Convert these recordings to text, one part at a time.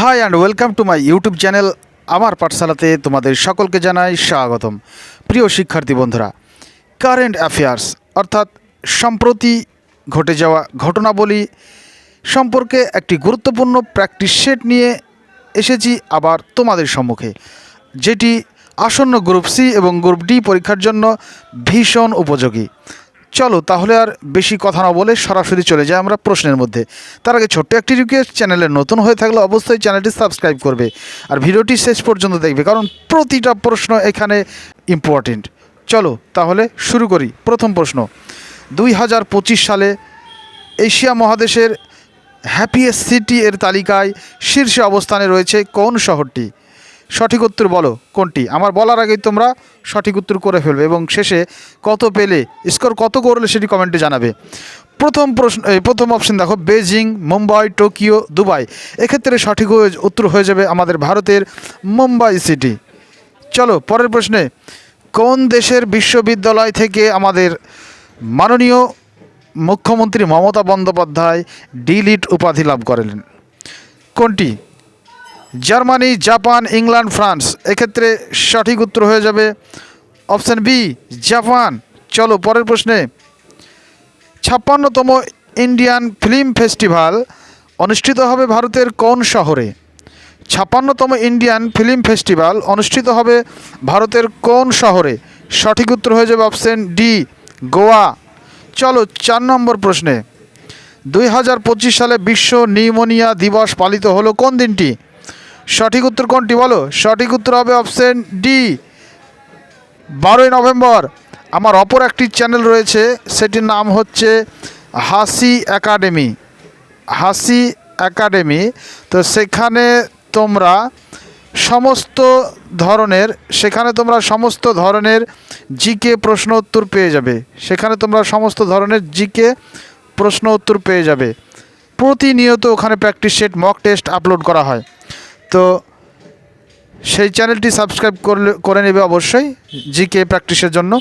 Hi and welcome to my YouTube channel আমার পাঠশালাতে তোমাদের সকলকে জানাই স্বাগতম। প্রিয় শিক্ষার্থী বন্ধুরা কারেন্ট অ্যাফেয়ার্স অর্থাৎ সম্প্রতি ঘটে যাওয়া ঘটনাবলী সম্পর্কে একটি গুরুত্বপূর্ণ প্র্যাকটিস সেট নিয়ে এসেছি আবার তোমাদের সম্মুখে, যেটি আসন্ন গ্রুপ সি এবং গ্রুপ ডি পরীক্ষার জন্য ভীষণ উপযোগী। চলো তাহলে আর বেশি কথা না বলে সরাসরি চলে যাই আমরা প্রশ্নের মধ্যে। তার আগে ছোট্ট একটি রিকোয়েস্ট চ্যানেলে নতুন হয়ে থাকলে অবশ্যই চ্যানেলটি সাবস্ক্রাইব করবে। আর ভিডিওটি শেষ পর্যন্ত দেখবে, কারণ প্রতিটা প্রশ্ন এখানে ইম্পর্টেন্ট চলো তাহলে শুরু করি, প্রথম প্রশ্ন। দুই হাজার পঁচিশ সালে এশিয়া মহাদেশের হ্যাপিয়েস্ট সিটি এর তালিকায় শীর্ষে অবস্থানে রয়েছে কোন শহরটি? সঠিক উত্তর বলো, কোনটি? আমার বলার আগেই তোমরা সঠিক উত্তর করে ফেলবে এবং শেষে কত পেলে, স্কোর কত করলে সেটি কমেন্টে জানাবে। প্রথম প্রশ্ন প্রথম অপশন দেখো বেজিং মুম্বাই, টোকিও, দুবাই। এক্ষেত্রে সঠিক উত্তর হয়ে যাবে আমাদের ভারতের মুম্বাই সিটি। চলো, পরের প্রশ্নে, কোন দেশের বিশ্ববিদ্যালয় থেকে আমাদের মাননীয় মুখ্যমন্ত্রী মমতা বন্দ্যোপাধ্যায় ডিলিট উপাধি লাভ করেন? কোনটি? Germany, Japan, England, France. এক্ষেত্রে সঠিক উত্তর হয়ে যাবে অপশান বি, জাপান। চলো পরের প্রশ্নে। ছাপ্পান্নতম ইন্ডিয়ান ফিল্ম ফেস্টিভ্যাল অনুষ্ঠিত হবে ভারতের কোন শহরে? ছাপ্পান্নতম ইন্ডিয়ান ফিল্ম ফেস্টিভ্যাল অনুষ্ঠিত হবে ভারতের কোন শহরে? সঠিক উত্তর হয়ে যাবে অপশন ডি, গোয়া। চলো চার নম্বর প্রশ্নে। দুই হাজার পঁচিশ সালে বিশ্ব নিউমোনিয়া দিবস পালিত হলো কোন দিনটি? সঠিক উত্তর কোনটি বলো? সঠিক উত্তর হবে অপশন ডি। বারোই নভেম্বর, আমার অপর একটি চ্যানেল রয়েছে, সেটির নাম হচ্ছে হাসি একাডেমি। হাসি একাডেমি, তো সেখানে তোমরা সমস্ত ধরনের, সেখানে তোমরা সমস্ত ধরনের জিকে প্রশ্ন উত্তর পেয়ে যাবে। সেখানে তোমরা সমস্ত ধরনের জিকে প্রশ্ন উত্তর পেয়ে যাবে। প্রতিনিয়ত ওখানে practice set mock test upload করা হয়। তো সেই চ্যানেলটি সাবস্ক্রাইব করলে, করে নেবে অবশ্যই জিকে প্র্যাকটিসের জন্য।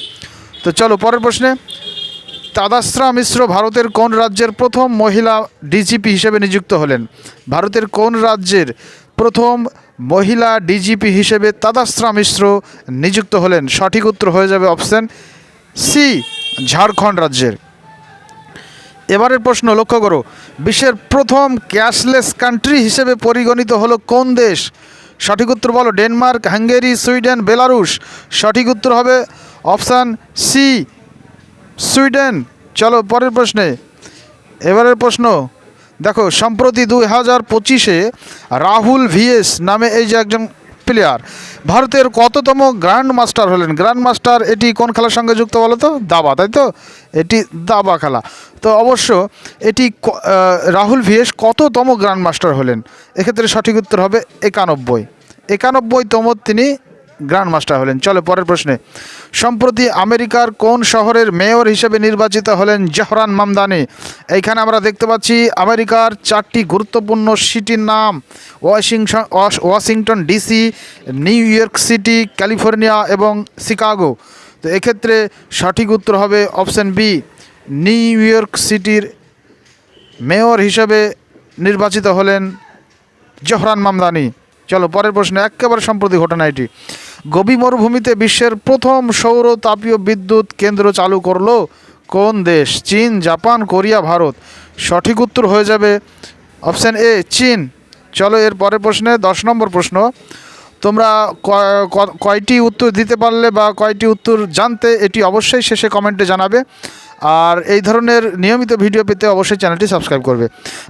তো চলো পরের প্রশ্নে, তাদাশ্রা মিশ্র ভারতের কোন রাজ্যের প্রথম মহিলা ডিজিপি হিসেবে নিযুক্ত হলেন? ভারতের কোন রাজ্যের প্রথম মহিলা ডিজিপি হিসেবে তাদাশ্রা মিশ্র নিযুক্ত হলেন? সঠিক উত্তর হয়ে যাবে অপশান সি ঝাড়খণ্ড রাজ্যের। এবারের প্রশ্ন লক্ষ্য করো। বিশ্বের প্রথম ক্যাশলেস কান্ট্রি হিসেবে পরিগণিত হলো কোন দেশ? সঠিক উত্তর বলো ডেনমার্ক, হাঙ্গেরি, সুইডেন, বেলারুশ। সঠিক উত্তর হবে অপশান সি, সুইডেন। চলো পরের প্রশ্নে। এবারের প্রশ্ন, দেখো, সম্প্রতি দুই হাজার পঁচিশে রাহুল ভিএস নামে এই যে একজন প্লেয়ার। ভারতের কততম গ্র্যান্ড মাস্টার হলেন? গ্র্যান্ড মাস্টার এটি কোন খেলার সঙ্গে যুক্ত বলো তো দাবা, তাই তো? এটি দাবা খেলা। তো অবশ্য এটি রাহুল ভিএস কততম গ্র্যান্ড মাস্টার হলেন? এক্ষেত্রে সঠিক উত্তর হবে একানব্বই। একানব্বইতম তিনি গ্র্যান্ড মাস্টার হলেন। চলো পরের প্রশ্নে। সম্প্রতি আমেরিকার কোন শহরের মেয়র হিসেবে নির্বাচিত হলেন জহরান মামদানি? এইখানে আমরা দেখতে পাচ্ছি আমেরিকার চারটি গুরুত্বপূর্ণ সিটির নাম। Washington, Wash- Washington DC, New York City, California এবং শিকাগো। তো এক্ষেত্রে সঠিক উত্তর হবে অপশন বি, নিউ ইয়র্ক সিটির মেয়র হিসেবে নির্বাচিত হলেন জহরান মামদানি। চলো পরের প্রশ্ন, একেবারে সম্প্রতি ঘটনা এটি গবি মরুভূমিতে বিশ্বের প্রথম সৌর তাপীয় বিদ্যুৎ কেন্দ্র চালু করল কোন দেশ? চীন, জাপান, কোরিয়া, ভারত। সঠিক উত্তর হয়ে যাবে অপশান এ, চীন। চলো এর পরের প্রশ্নে দশ নম্বর প্রশ্ন। তোমরা কয়টি উত্তর দিতে পারলে বা কয়টি উত্তর জানতে এটি অবশ্যই শেষে কমেন্টে জানাবে। আর এই ধরনের নিয়মিত ভিডিও পেতে অবশ্যই চ্যানেলটি সাবস্ক্রাইব করবে।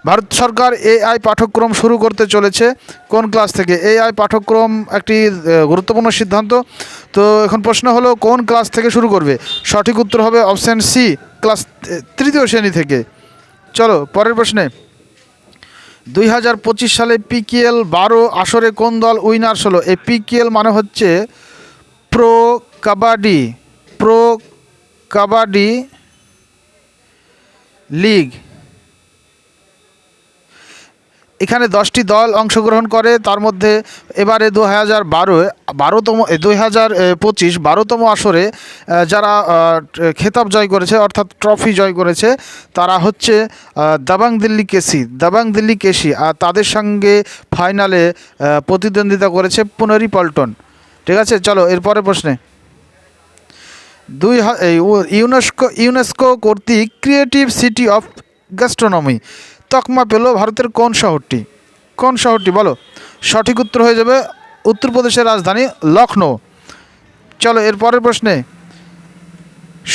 ভারত সরকার এআই পাঠ্যক্রম শুরু করতে চলেছে। কোন ক্লাস থেকে? এআই পাঠ্যক্রম একটি গুরুত্বপূর্ণ সিদ্ধান্ত। তো এখন প্রশ্ন হলো, কোন ক্লাস থেকে শুরু করবে? সঠিক উত্তর হবে অপশান সি, ক্লাস তৃতীয় শ্রেণি থেকে। চলো, পরের প্রশ্নে। দুই হাজার পঁচিশ সালে পিকেএল বারো আসরে কোন দল উইনার্স হলো? এই পিকেএল মানে হচ্ছে Pro Kabaddi Pro Kabaddi League. এখানে দশটি দল অংশগ্রহণ করে, তার মধ্যে এবারে দু হাজার বারো, বারোতম দুই হাজার পঁচিশ, বারোতম আসরে যারা খেতাব জয় করেছে, অর্থাৎ ট্রফি জয় করেছে, তারা হচ্ছে দাবাং দিল্লি কেসি। দাবাং দিল্লি কেসি, আর তাদের সঙ্গে ফাইনালে প্রতিদ্বন্দ্বিতা করেছে পুনরি পল্টন। ঠিক আছে? চলো এরপরে প্রশ্নে। দুই ইউনেস্কো ইউনেস্কো কর্তৃক ক্রিয়েটিভ সিটি অফ গ্যাস্ট্রোনমি তকমা পেল ভারতের কোন শহরটি? কোন শহরটি বলো? সঠিক উত্তর হয়ে যাবে উত্তরপ্রদেশের রাজধানী লখনৌ চলো এর পরের প্রশ্নে।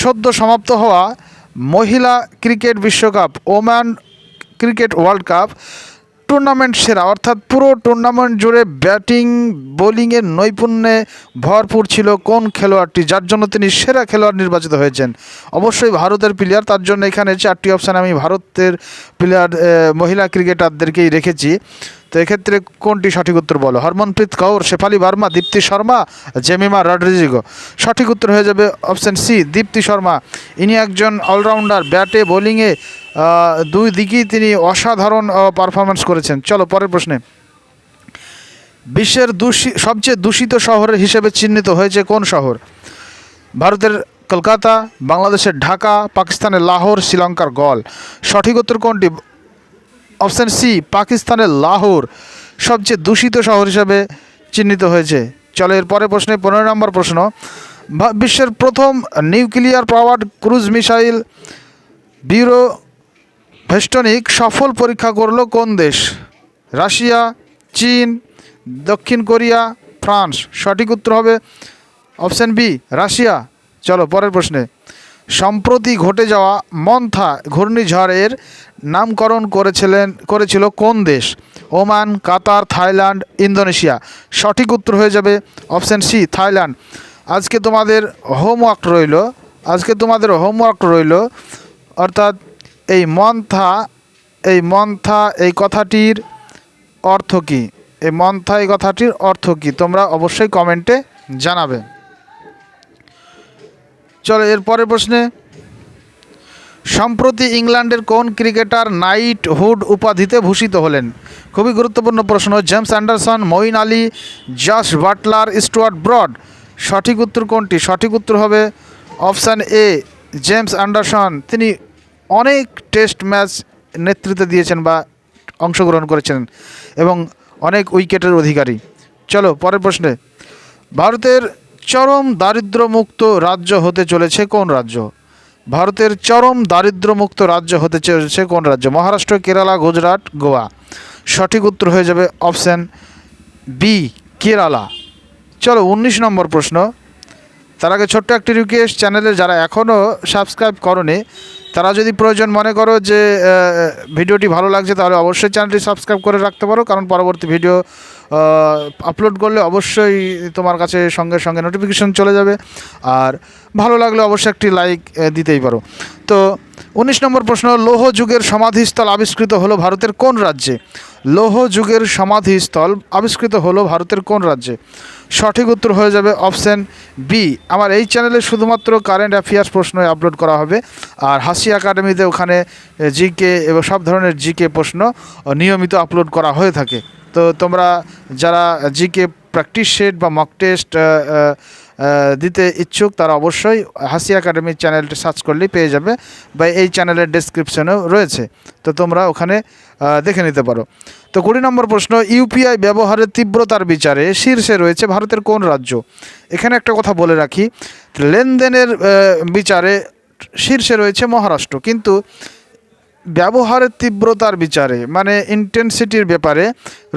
সদ্য সমাপ্ত হওয়া মহিলা ক্রিকেট বিশ্বকাপ woman cricket world cup tournament সেরা, অর্থাৎ পুরো টুর্নামেন্ট জুড়ে ব্যাটিং বোলিংয়ের নৈপুণ্যে ভরপুর ছিল কোন খেলোয়াড়টি, যার জন্য তিনি সেরা খেলোয়াড় নির্বাচিত হয়েছেন। অবশ্যই ভারতের প্লেয়ার তার জন্য এখানে চারটি অপশান আমি ভারতের প্লেয়ার মহিলা ক্রিকেটারদেরকেই রেখেছি। তো এক্ষেত্রে কোনটি সঠিক উত্তর বলো? হরমনপ্রীত কৌর, শেফালি বার্মা, দীপ্তি শর্মা, জেমিমা রডরিজিগো সঠিক উত্তর হয়ে যাবে অপশান সি, দীপ্তি শর্মা। ইনি একজন অলরাউন্ডার, ব্যাটে, বোলিংয়ে দুই দিকেই তিনি অসাধারণ পারফরমেন্স করেছেন। চলো পরের প্রশ্নে। বিশ্বের দূষি, সবচেয়ে দূষিত শহরের হিসেবে চিহ্নিত হয়েছে কোন শহর? ভারতের কলকাতা, বাংলাদেশের ঢাকা, পাকিস্তানের লাহোর, শ্রীলঙ্কার গল সঠিক উত্তর কোনটি? অপশান সি, পাকিস্তানের লাহোর, সবচেয়ে দূষিত শহর হিসেবে চিহ্নিত হয়েছে। চলো এর পরের প্রশ্নে পনেরো নম্বর প্রশ্ন। বিশ্বের প্রথম nuclear powered cruise missile Burevestnik সফল পরীক্ষা করল কোন দেশ? রাশিয়া, চীন, দক্ষিণ কোরিয়া, ফ্রান্স। সঠিক উত্তর হবে অপশান বি, রাশিয়া। চলো পরের প্রশ্নে। সম্প্রতি ঘটে যাওয়া মন্থা ঘূর্ণিঝড়ের নামকরণ করেছিলেন, করেছিল কোন দেশ? Oman, Qatar, Thailand, Indonesia. সঠিক উত্তর হয়ে যাবে অপশান সি, থাইল্যান্ড। আজকে তোমাদের হোমওয়ার্ক রইল, আজকে তোমাদের হোমওয়ার্ক রইল, অর্থাৎ এই মন্থা এই মন্থা, এই কথাটির অর্থ কী? এই মন্থা, এই কথাটির অর্থ কী? তোমরা অবশ্যই কমেন্টে জানাবে। চলো এর পরের প্রশ্নে। সম্প্রতি ইংল্যান্ডের কোন ক্রিকেটার নাইট হুড উপাধিতে ভূষিত হলেন? খুবই গুরুত্বপূর্ণ প্রশ্ন, James Anderson, Moeen Ali, Jos Buttler, Stuart Broad. সঠিক উত্তর কোনটি? সঠিক উত্তর হবে অপশান এ, জেমস অ্যান্ডারসন। তিনি অনেক টেস্ট ম্যাচ নেতৃত্ব দিয়েছেন বা অংশগ্রহণ করেছেন এবং অনেক উইকেটের অধিকারী। চলো পরের প্রশ্নে। ভারতের চরম দারিদ্রমুক্ত রাজ্য হতে চলেছে কোন রাজ্য? ভারতের চরম দারিদ্রমুক্ত রাজ্য হতে চলেছে কোন রাজ্য? মহারাষ্ট্র, কেরালা, গুজরাট, গোয়া। সঠিক উত্তর হয়ে যাবে অপশান বি, কেরালা। চলো উনিশ নম্বর প্রশ্ন। তার আগে ছোট্ট একটি রিকোয়েস্ট চ্যানেলে যারা এখনও সাবস্ক্রাইব করনি তারা যদি প্রয়োজন মনে করো যে ভিডিওটি ভালো লাগছে, তাহলে অবশ্যই চ্যানেলটি সাবস্ক্রাইব করে রাখতে পারো, কারণ পরবর্তী ভিডিও আপলোড করলে অবশ্যই তোমার কাছে সঙ্গে সঙ্গে নোটিফিকেশন চলে যাবে। আর ভালো লাগলে অবশ্যই একটি লাইক দিতেই পারো। তো, উনিশ নম্বর প্রশ্ন, লৌহ যুগের সমাধিস্থল আবিষ্কৃত হলো ভারতের কোন রাজ্যে? লৌহ যুগের সমাধিস্থল আবিষ্কৃত হলো ভারতের কোন রাজ্যে? সঠিক উত্তর হয়ে যাবে অপশান বি আমার এই চ্যানেলে শুধুমাত্র কারেন্ট অ্যাফেয়ার্স প্রশ্ন আপলোড করা হবে। আর হাসি একাডেমিতে ওখানে জিকে এবং সব ধরনের জিকে প্রশ্ন নিয়মিত আপলোড করা হয়ে থাকে। তো তোমরা যারা জিকে প্র্যাকটিস সেট বা মক টেস্ট দিতে ইচ্ছুক তারা অবশ্যই হাসি একাডেমির চ্যানেলটি সার্চ করলেই পেয়ে যাবে বা এই চ্যানেলের ডেসক্রিপশনেও রয়েছে। তো তোমরা ওখানে দেখে নিতে পারো। তো কুড়ি নম্বর প্রশ্ন ইউপিআই ব্যবহারের তীব্রতার বিচারে শীর্ষে রয়েছে ভারতের কোন রাজ্য? এখানে একটা কথা বলে রাখি, লেনদেনের বিচারে শীর্ষে রয়েছে মহারাষ্ট্র। কিন্তু ব্যবহারের তীব্রতার বিচারে মানে ইন্টেন্সিটির ব্যাপারে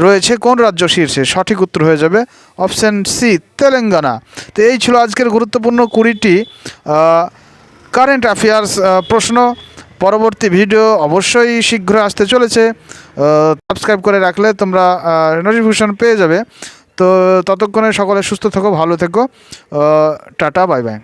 রয়েছে কোন রাজ্য শীর্ষে? সঠিক উত্তর হয়ে যাবে অপশান সি তেলেঙ্গানা। তো এই ছিল আজকের গুরুত্বপূর্ণ কুড়িটি কারেন্ট অ্যাফেয়ার্স প্রশ্ন। পরবর্তী ভিডিও অবশ্যই শীঘ্র আসতে চলেছে। সাবস্ক্রাইব করে রাখলে তোমরা নোটিফিকেশন পেয়ে যাবে। তো ততক্ষণে সকলে সুস্থ থেকো, ভালো থেকো। Tata bye bye